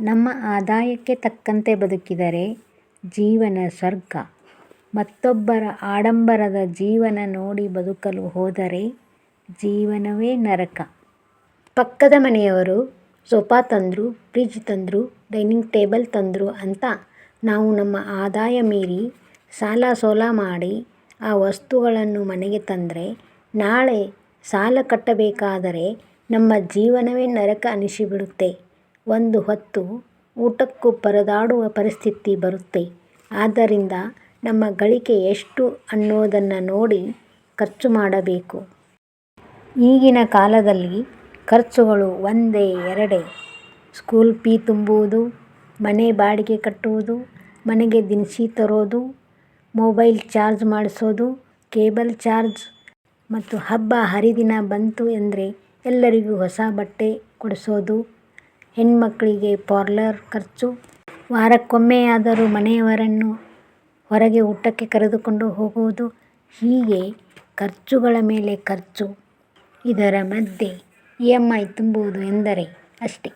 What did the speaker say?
ನಮ್ಮ ಆದಾಯಕ್ಕೆ ತಕ್ಕಂತೆ ಬದುಕಿದರೆ ಜೀವನ ಸ್ವರ್ಗ. ಮತ್ತೊಬ್ಬರ ಆಡಂಬರದ ಜೀವನ ನೋಡಿ ಬದುಕಲು ಹೋದರೆ ಜೀವನವೇ ನರಕ. ಪಕ್ಕದ ಮನೆಯವರು ಸೋಫಾ ತಂದರು, ಫ್ರಿಜ್ ತಂದರು, ಡೈನಿಂಗ್ ಟೇಬಲ್ ತಂದರು ಅಂತ ನಾವು ನಮ್ಮ ಆದಾಯ ಮೀರಿ ಸಾಲ ಸೋಲ ಮಾಡಿ ಆ ವಸ್ತುಗಳನ್ನು ಮನೆಗೆ ತಂದರೆ ನಾಳೆ ಸಾಲ ಕಟ್ಟಬೇಕಾದರೆ ನಮ್ಮ ಜೀವನವೇ ನರಕ ಅನಿಸಿಬಿಡುತ್ತೆ. ಒಂದು ಹೊತ್ತು ಊಟಕ್ಕೂ ಪರದಾಡುವ ಪರಿಸ್ಥಿತಿ ಬರುತ್ತೆ. ಆದ್ದರಿಂದ ನಮ್ಮ ಗಳಿಕೆ ಎಷ್ಟು ಅನ್ನೋದನ್ನು ನೋಡಿ ಖರ್ಚು ಮಾಡಬೇಕು. ಈಗಿನ ಕಾಲದಲ್ಲಿ ಖರ್ಚುಗಳು ಒಂದೇ ಎರಡೇ. ಸ್ಕೂಲ್ ಫೀ ತುಂಬುವುದು, ಮನೆ ಬಾಡಿಗೆ ಕಟ್ಟುವುದು, ಮನೆಗೆ ದಿನಸಿ ತರೋದು, ಮೊಬೈಲ್ ಚಾರ್ಜ್ ಮಾಡಿಸೋದು, ಕೇಬಲ್ ಚಾರ್ಜ್ ಮತ್ತು ಹಬ್ಬ ಹರಿದಿನ ಬಂತು ಎಂದರೆ ಎಲ್ಲರಿಗೂ ಹೊಸ ಬಟ್ಟೆ ಕೊಡಿಸೋದು ಹೆಣ್ಮಕ್ಕಳಿಗೆ ಪಾರ್ಲರ್ ಖರ್ಚು. ವಾರಕ್ಕೊಮ್ಮೆಯಾದರೂ ಮನೆಯವರನ್ನು ಹೊರಗೆ ಊಟಕ್ಕೆ ಕರೆದುಕೊಂಡು ಹೋಗುವುದು ಹೀಗೆ ಖರ್ಚುಗಳ ಮೇಲೆ ಖರ್ಚು. ಇದರ ಮಧ್ಯೆ ಇ ಎಂ ಐ ತುಂಬುವುದು ಎಂದರೆ ಅಷ್ಟೇ.